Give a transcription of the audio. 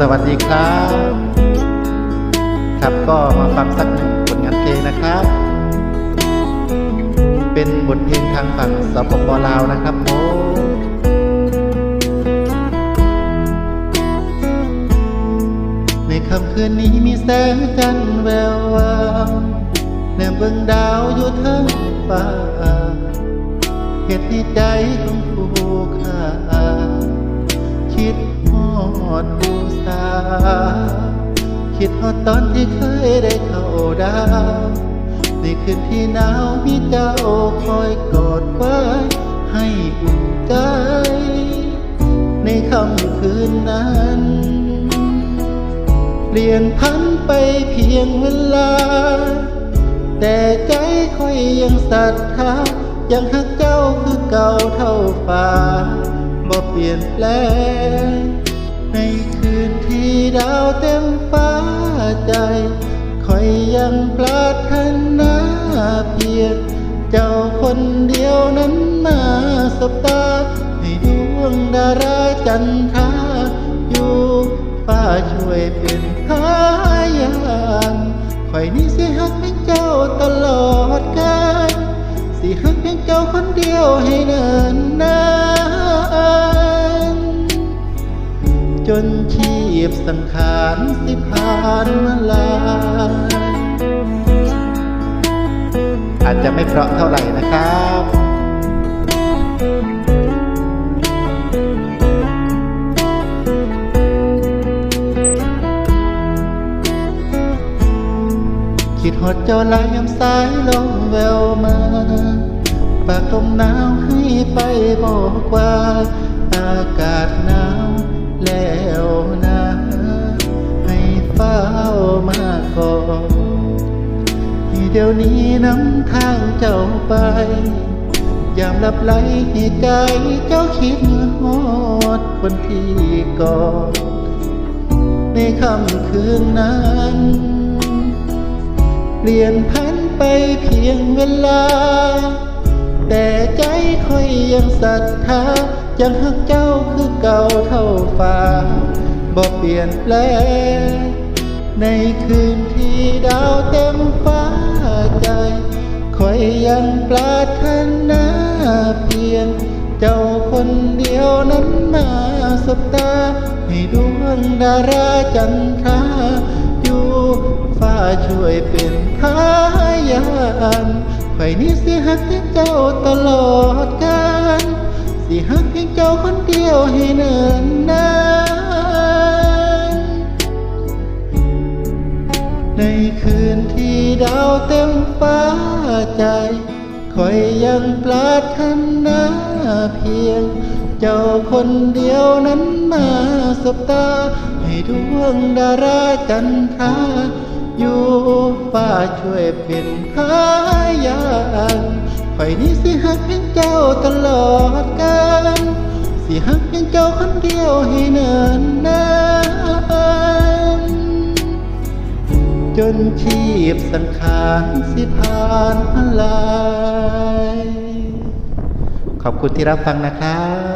สวัสดีครับ ครับก็มาฟังสักหนึ่งผลงานเพลงนะครับ เป็นบทเพลงทางฝั่งสปปลาวนะครับผมในค่ำคืนนี้มีแสงจันทร์แวววาวแนมเบิ่งดาวอยู่ทั้งฟ้าเหตุให้ใจของผู้ค่าด ดผู้สาคิดฮอดตอนที่เคยได้เข้าดาวในคืนที่หนาวมีเจ้าคอยกอดไว้ ให้อุ่นใจ ในค่ำคืนนั้น เปลี่ยนพันไปเพียงเวลา แต่ใจคอยยังศรัทธายังหักเจ้าคือเก่าเท่าฟ้าบ่เปลี่ยนแปลง ในคืนที่ดาวเต็มฟ้าใจคอยยังปรารถนาเพียงเจ้าคนเดียวนั้นมาสบตา ให้ดวงดาราจันทราอยู่ฟ้าช่วยเป็นพยานคอยนี้สิหักเพียงเจ้าตลอดกาลสิหักเพียงเจ้าคนเดียวให้เนินนาน จนชีพสังขารสิผ่านมาลาย อาจจะไม่เพราะเท่าไหร่นะครับคิดหดเจ้าลายยามสายลมแววมา ปากลมหนาวให้ไปบอกว่า ดี๋ยวนี้นำทางเจ้าไป ยามหลับไหลให้ใจเจ้าคิดฮอดคนที่ก่อนในค่ำคืนนั้นเปลี่ยนพันไปเพียงเวลา แต่ใจคอยยังศรัทธายังหักเจ้าคือเก่าเท่าฟ้าบ่เปลี่ยนแปลงในคืนที่ดาวเต็มฟ้า ใจคอยยังปรารถนาเพียง เจ้าคนเดียวนั้นมาสบตา ให้ดวงดาราจันทราอยู่ฟ้าช่วยเป็นพยานไข่นี้สิหักที่เจ้าตลอด ในคืนที่ดาวเต็มฟ้าใจคอยยังปรารถนาเพียง เจ้าคนเดียวนั้นมาสบตา ให้ดวงดาราจันทราอยู่ฟ้าช่วยเป็นพยานคอยนี้สิหักเพียงเจ้าตลอดกาลสิหักเพียงเจ้าคนเดียวให้เนินนาน ชีพสังขารสิผ่านมาลายขอบคุณที่รับฟังนะครับ